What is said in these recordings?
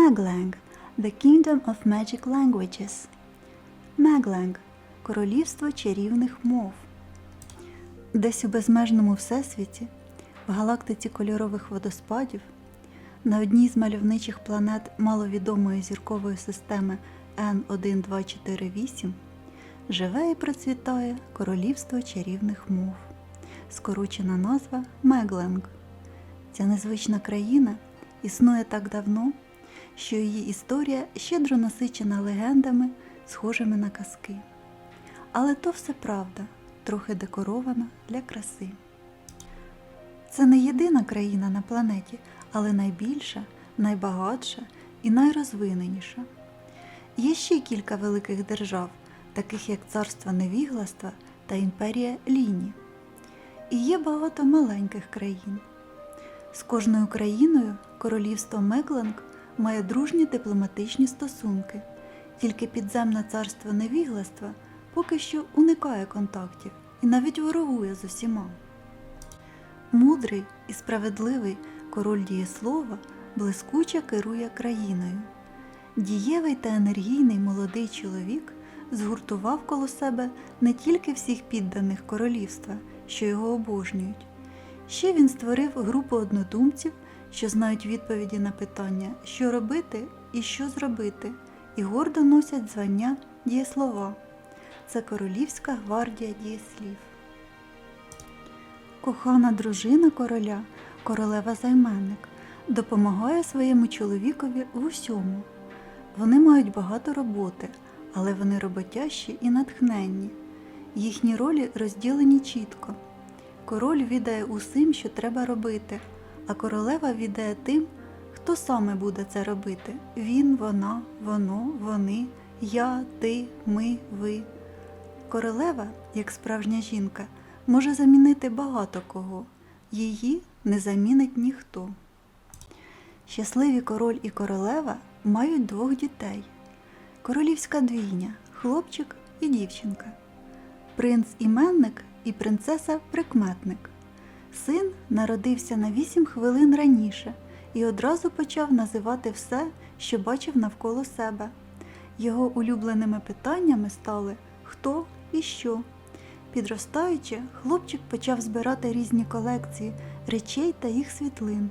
Meglang – The Kingdom of Magic Languages. Meglang – Королівство чарівних мов. Десь у безмежному всесвіті, в галактиці кольорових водоспадів, на одній з мальовничих планет маловідомої зіркової системи N1248 живе і процвітає Королівство чарівних мов, скорочена назва Мегленг. Ця незвична країна існує так давно, що її історія щедро насичена легендами, схожими на казки. Але то все правда, трохи декорована для краси. Це не єдина країна на планеті, але найбільша, найбагатша і найрозвиненіша. Є ще кілька великих держав, таких як царство невігластва та імперія Ліні. І є багато маленьких країн. З кожною країною королівство Мекленг має дружні дипломатичні стосунки, тільки підземне царство невігластва поки що уникає контактів і навіть ворогує з усіма. Мудрий і справедливий король дієслова блискуче керує країною. Дієвий та енергійний молодий чоловік згуртував коло себе не тільки всіх підданих королівства, що його обожнюють. Ще він створив групу однодумців, що знають відповіді на питання, що робити і що зробити, і гордо носять звання дієслова. Це Королівська гвардія дієслів. Кохана дружина короля, королева займенник, допомагає своєму чоловікові в усьому. Вони мають багато роботи, але вони роботящі і натхненні. Їхні ролі розділені чітко. Король відає усім, що треба робити, а королева відає тим, хто саме буде це робити. Він, вона, воно, вони, я, ти, ми, ви. Королева, як справжня жінка, може замінити багато кого. Її не замінить ніхто. Щасливі король і королева мають двох дітей. Королівська двійня хлопчик і дівчинка. Принц іменник і принцеса прикметник. Син народився на вісім хвилин раніше і одразу почав називати все, що бачив навколо себе. Його улюбленими питаннями стали хто і що. Підростаючи, хлопчик почав збирати різні колекції речей та їх світлин.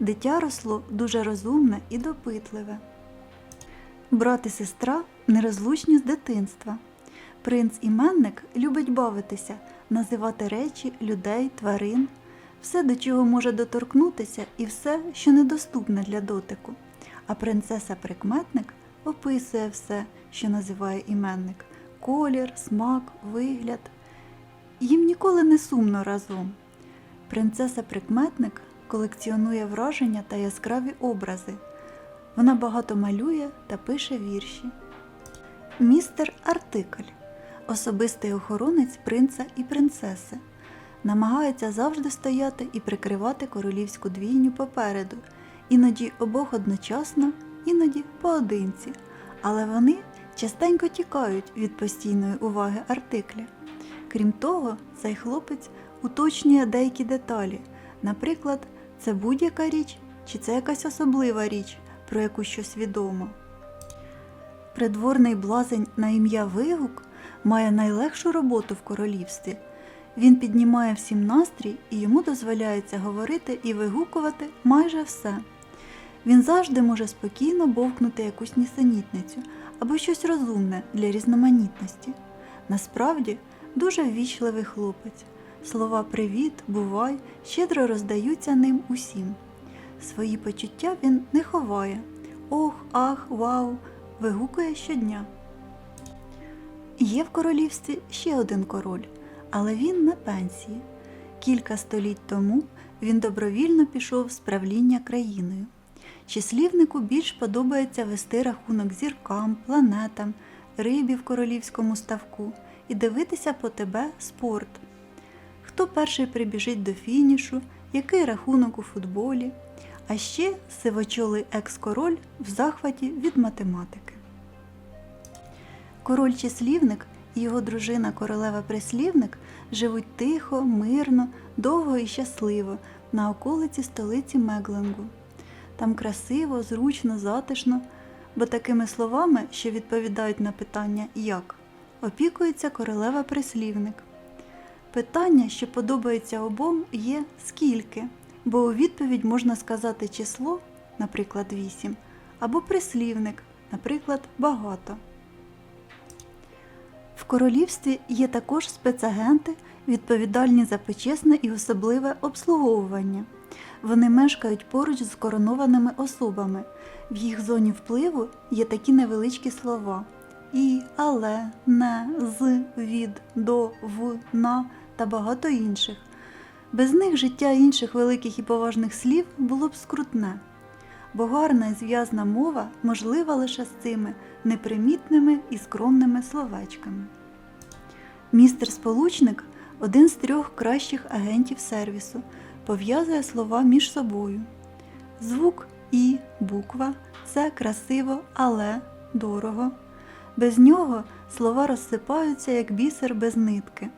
Дитя росло дуже розумне і допитливе. Брат і сестра нерозлучні з дитинства. Принц іменник любить бавитися, називати речі, людей, тварин, все, до чого може доторкнутися, і все, що недоступне для дотику. А принцеса прикметник описує все, що називає іменник колір, смак, вигляд. Їм ніколи не сумно разом. Принцеса прикметник колекціонує враження та яскраві образи. Вона багато малює та пише вірші. Містер Артикль особистий охоронець принца і принцеси. Намагається завжди стояти і прикривати королівську двійню попереду, іноді обох одночасно, іноді поодинці, але вони частенько тікають від постійної уваги артикля. Крім того, цей хлопець уточнює деякі деталі, наприклад, це будь-яка річ чи це якась особлива річ, про яку щось відомо. Придворний блазень на ім'я Вигук має найлегшу роботу в королівстві. Він піднімає всім настрій і йому дозволяється говорити і вигукувати майже все. Він завжди може спокійно бовкнути якусь нісенітницю або щось розумне для різноманітності. Насправді дуже ввічливий хлопець. Слова привіт, бувай щедро роздаються ним усім. Свої почуття він не ховає. Ох, ах, вау, вигукує щодня. Є в королівстві ще один король, але він на пенсії. Кілька століть тому він добровільно пішов з правління країною. Числівнику більш подобається вести рахунок зіркам, планетам, рибі в королівському ставку і дивитися по тебе спорт. Хто перший прибіжить до фінішу, який рахунок у футболі, а ще сивочолий екс-король в захваті від математики. Король числівник і його дружина королева прислівник живуть тихо, мирно, довго і щасливо на околиці столиці Мегленгу. там красиво, зручно, затишно, бо такими словами, що відповідають на питання як, опікується королева прислівник. Питання, що подобається обом, є скільки, бо у відповідь можна сказати число, наприклад, 8, або прислівник, наприклад, багато. В королівстві є також спецагенти, відповідальні за почесне і особливе обслуговування. Вони мешкають поруч з коронованими особами. В їх зоні впливу є такі невеличкі слова і, але, не, з, від, до, в, на та багато інших. Без них життя інших великих і поважних слів було б скрутне, бо гарна і зв'язна мова можлива лише з цими непримітними і скромними словечками. Містер Сполучник один з трьох кращих агентів сервісу, пов'язує слова між собою. Звук і буква це красиво, але дорого. Без нього слова розсипаються, як бісер без нитки.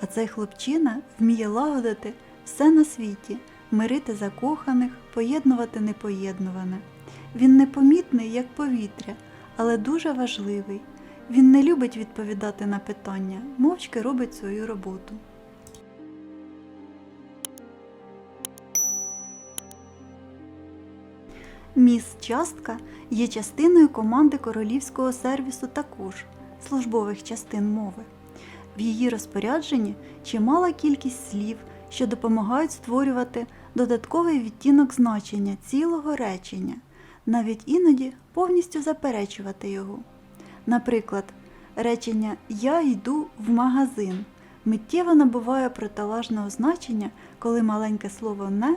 А цей хлопчина вміє лагодити все на світі, мирити закоханих, поєднувати непоєднуване. Він непомітний, як повітря, але дуже важливий. Він не любить відповідати на питання, мовчки робить свою роботу. Міс Частка є частиною команди королівського сервісу також службових частин мови. В її розпорядженні чимала кількість слів, що допомагають створювати додатковий відтінок значення цілого речення, навіть іноді повністю заперечувати його. Наприклад, речення Я йду в магазин миттєво набуває протилежного значення, коли маленьке слово не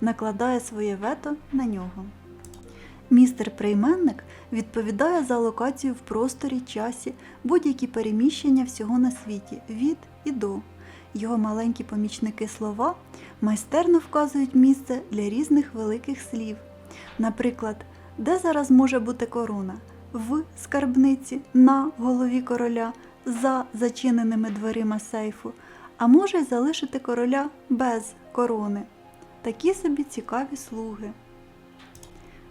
накладає своє вето на нього. Містер прийменник відповідає за локацію в просторі, часі, будь-які переміщення всього на світі від і до. Його маленькі помічники слова майстерно вказують місце для різних великих слів. Наприклад, де зараз може бути корона? В скарбниці, на голові короля, за зачиненими дверима сейфу, а може й залишити короля без корони. Такі собі цікаві слуги.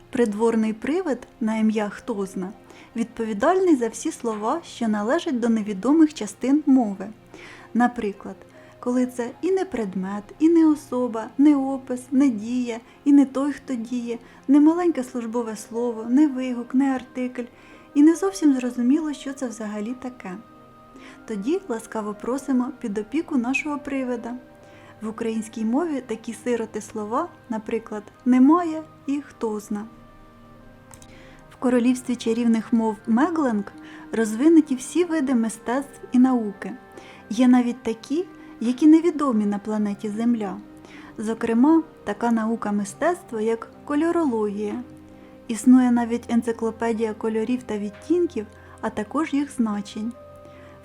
Придворний привид на ім'я Хтозна відповідальний за всі слова, що належать до невідомих частин мови. Наприклад, коли це і не предмет, і не особа, не опис, не дія, і не той, хто діє, не маленьке службове слово, не вигук, не артикль, і не зовсім зрозуміло, що це взагалі таке. Тоді ласкаво просимо під опіку нашого привида. В українській мові такі сироти слова, наприклад, немає і хто зна. В королівстві чарівних мов Мегленг розвинуті всі види мистецтв і науки. Є навіть такі, які невідомі на планеті Земля. Зокрема, така наука мистецтва, як кольорологія. Існує навіть енциклопедія кольорів та відтінків, а також їх значень.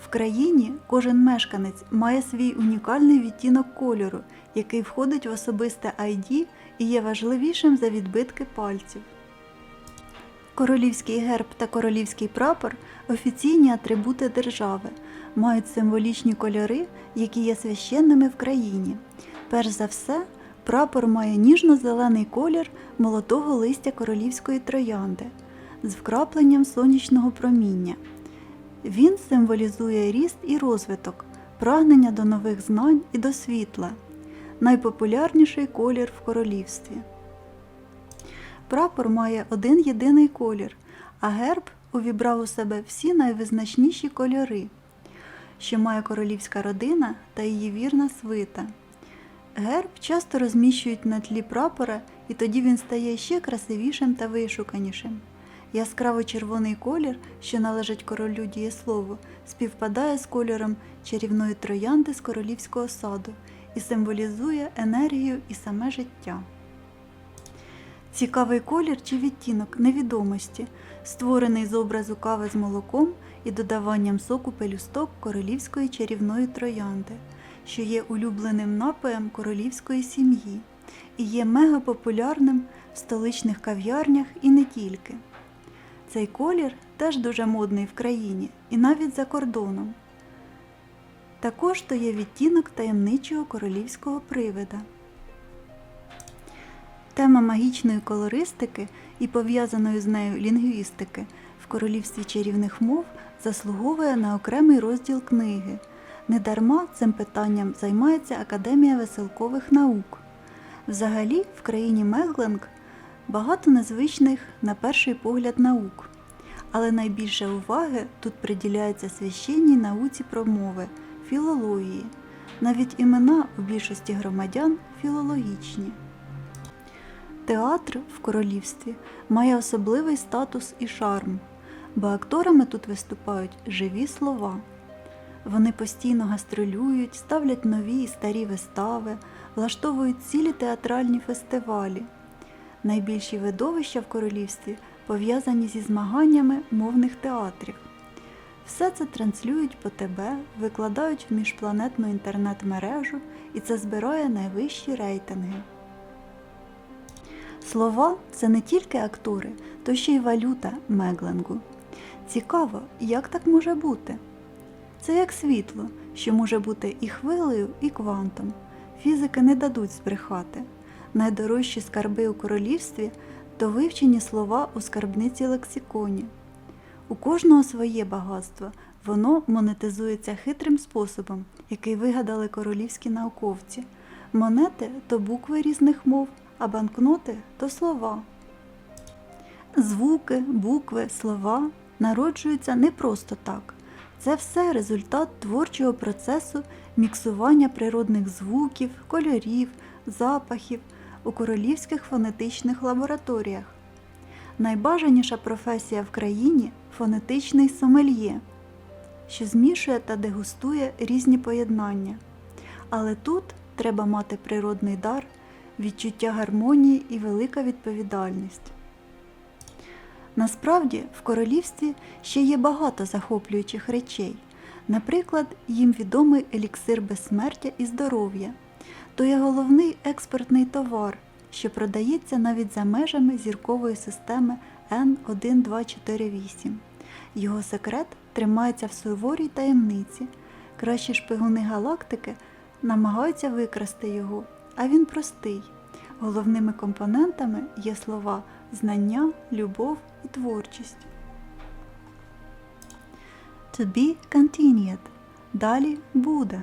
В країні кожен мешканець має свій унікальний відтінок кольору, який входить в особисте ID і є важливішим за відбитки пальців. Королівський герб та королівський прапор офіційні атрибути держави, мають символічні кольори, які є священними в країні. Перш за все, прапор має ніжно-зелений колір молодого листя королівської троянди з вкрапленням сонячного проміння. Він символізує ріст і розвиток, прагнення до нових знань і до світла, найпопулярніший колір в королівстві. Прапор має один єдиний колір, а герб увібрав у себе всі найвизначніші кольори, що має королівська родина та її вірна свита. Герб часто розміщують на тлі прапора, і тоді він стає ще красивішим та вишуканішим. Яскраво червоний колір, що належить королю дієслову, співпадає з кольором чарівної троянди з королівського саду і символізує енергію і саме життя. Цікавий колір чи відтінок невідомості, створений з образу кави з молоком і додаванням соку пелюсток королівської чарівної троянди, що є улюбленим напоєм королівської сім'ї і є мегапопулярним в столичних кав'ярнях і не тільки. Цей колір теж дуже модний в країні і навіть за кордоном. Також то є відтінок таємничого королівського привида. Тема магічної колористики і пов'язаної з нею лінгвістики в королівстві чарівних мов заслуговує на окремий розділ книги. Недарма цим питанням займається Академія веселкових наук. Взагалі, в країні Мегленг багато незвичних на перший погляд наук, але найбільше уваги тут приділяється священній науці про мови філології. Навіть імена у більшості громадян філологічні. Театр в королівстві має особливий статус і шарм, бо акторами тут виступають живі слова. Вони постійно гастролюють, ставлять нові і старі вистави, влаштовують цілі театральні фестивалі. Найбільші видовища в королівстві пов'язані зі змаганнями мовних театрів. Все це транслюють по ТБ, викладають в міжпланетну інтернет-мережу, і це збирає найвищі рейтинги. Слова це не тільки актори, то ще й валюта Мегленгу. Цікаво, як так може бути? Це як світло, що може бути і хвилею, і квантом. Фізики не дадуть збрехати. Найдорожчі скарби у королівстві то вивчені слова у скарбниці лексиконі. У кожного своє багатство, воно монетизується хитрим способом, який вигадали королівські науковці. Монети то букви різних мов, а банкноти то слова. Звуки, букви, слова народжуються не просто так. Це все результат творчого процесу міксування природних звуків, кольорів, запахів у королівських фонетичних лабораторіях. Найбажаніша професія в країні фонетичний сомельє, що змішує та дегустує різні поєднання. Але тут треба мати природний дар, відчуття гармонії і велика відповідальність. Насправді, в королівстві ще є багато захоплюючих речей. Наприклад, їм відомий еліксир безсмертя і здоров'я. То є головний експортний товар, що продається навіть за межами зіркової системи N1248. Його секрет тримається в суворій таємниці. Кращі шпигуни галактики намагаються викрасти його, а він простий. Головними компонентами є слова знання, любов і творчість. To be continued. Далі буде.